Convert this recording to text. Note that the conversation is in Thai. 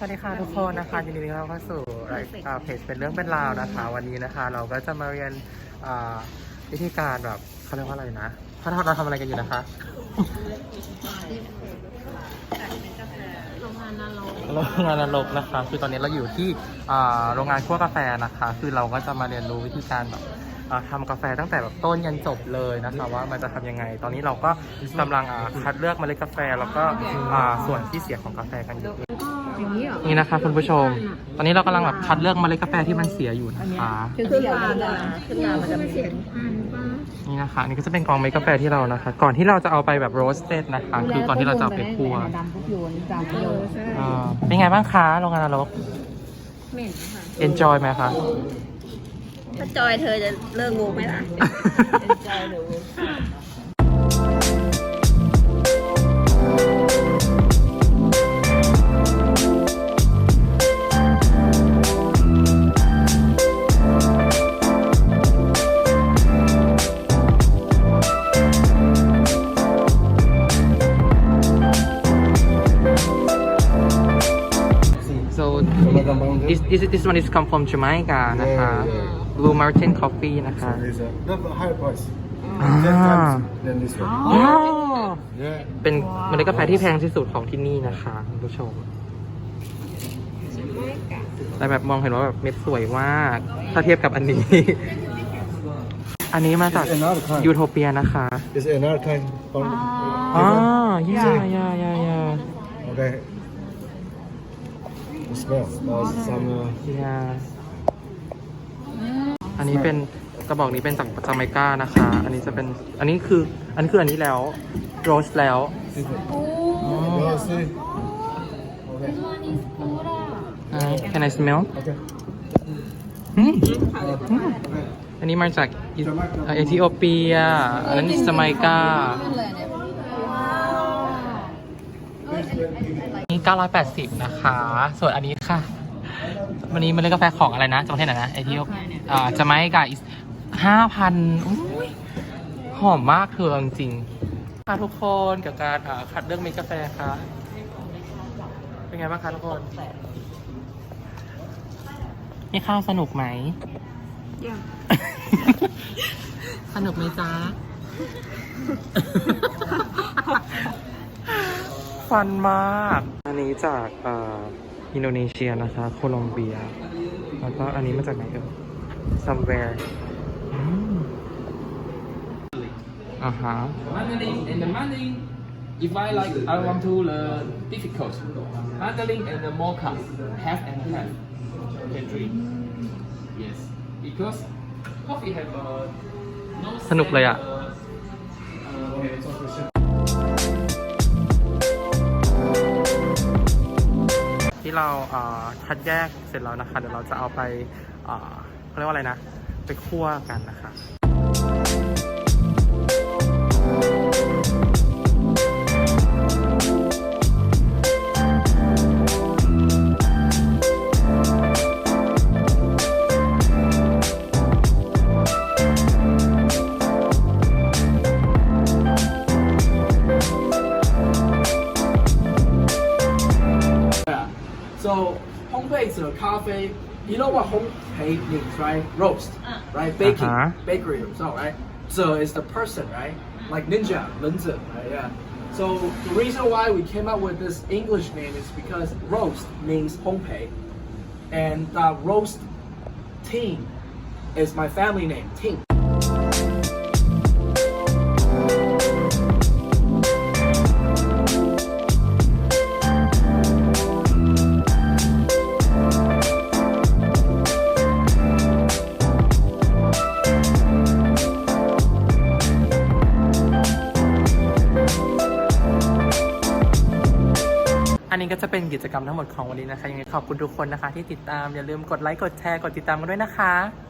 สวัสดีค่ะทุกคนนะคะยินดีต้อนรับเข้าสู่รายการเพจเป็นเรื่องเป็นราวนะคะ วันนี้นะคะ เราก็จะมาเรียนอ่าวิธีการแบบเขาเรียกว่าอะไรนะเขาเราทำอะไรกันอยู่นะคะโรงงานนรกโรงงานนรกนะคะ คือตอนนี้เราอยู่ที่อ่าโรงงานคั่วกาแฟนะคะ คือเราก็จะมาเรียนรู้วิธีการแบบอ่าทำกาแฟตั้งแต่แบบต้นยันจบเลยนะคะ ว่ามันจะทำยังไง ตอนนี้เราก็กำลังอ่าคัดเลือกเมล็ดกาแฟ แล้วก็อ่าส่วนที่เสียของกาแฟกันอยู่ อย่างนี้เหรอนี่นะคะคุณผู้ชม ตอนนี้เรากำลังแบบคัดเลือกเมล็ดกาแฟที่มันเสียอยู่นะคะคือขึ้นมาจะขึ้นมามันจะมีเสียงอันปะนี่นะคะอันนี่ก็จะเป็นกองเมล็ดกาแฟที่เรานะคะ ก่อนที่เราจะเอาไปแบบโรสเต็ดนะคะ คือก่อนที่เราจะเอาไปคั่วดำพุกโยนดำพุกโยนใช่อ่าเป็นไงบ้างคะโรงงานนรก เหม็นค่ะ enjoy ไหมคะ ถ้าจอยเธอจะเลิกงูไหมล่ะใจหนู so is is it this one is come from Jamaica นะคะ Blue Mountain Coffee นะคะ It's a no, but higher price. Ah. Ten times than this one. อ๋อ Yeah. เป็นเมล็ดกาแฟที่แพงที่สุดของที่นี่นะคะคุณผู้ชม แต่แบบมองเห็นว่าแบบเม็ดสวยมากถ้าเทียบกับอันนี้ อันนี้มาจาก It's another kind. ยูโทเปียนะคะ It's another kind. From, อ๋อย่าย่าย่าย่า Okay. The smell. Uh, some. Uh, ย่าอันนี้เป็นกระบอกนี้เป็นจากจาเมกานะคะ อันนี้จะเป็น อันนี้คือ อันนี้คืออันนี้แล้ว โรสแล้ว no, see. Okay. Uh, Can I smell Okay. อืมอืม อันนี้มาจากอิเอ่อเอธิโอเปีย อันนั้นจาเมกา นี่980 นะคะ ส่วนอันนี้ค่ะ วันนี้มันเล่นกาแฟของอะไรนะจังหวัดไหนนะไอที่อ่าจะไม่กาอีกห้าพันหอมมากเธอจริงๆค่ะทุกคนกับการอ่าคัดเลือกเมดกาแฟค่ะ เป็นไงบ้างคะทุกคนนี่ข้าวสนุกไหมยังสนุกไหมจ๊ะ ฟันมาก อันนี้จากอ,อินโดนีเซียนะคะ โคลอมเบีย แล้วก็อันนี้มาจากไหนเอ่ย somewhere อ่าฮะ Mandarin and the Mandarin, if I like, I want to learn difficult. Mandarin and the mocha, half and half, can drink. Yes, because coffee have a no สนุกเลยอะ เราคัดแยกเสร็จแล้วนะคะ เดี๋ยวเราจะเอาไปเขาเรียกว่าอะไรนะ ไปคั่วกันนะคะ So homemade is a coffee. You know what homemade means, right? Roast, right? Baking, Uh-huh. bakery, so right. So it's the person, right? Like ninja, 轮子, right? Yeah. So the reason why we came up with this English name is because roast means homemade, and the roast team is my family name, Team. อันนี้ก็จะเป็นกิจกรรมทั้งหมดของวันนี้นะคะยังไงขอบคุณทุกคนนะคะ ที่ติดตามอย่าลืมกดไลค์กดแชร์กดติดตามกันด้วยนะคะ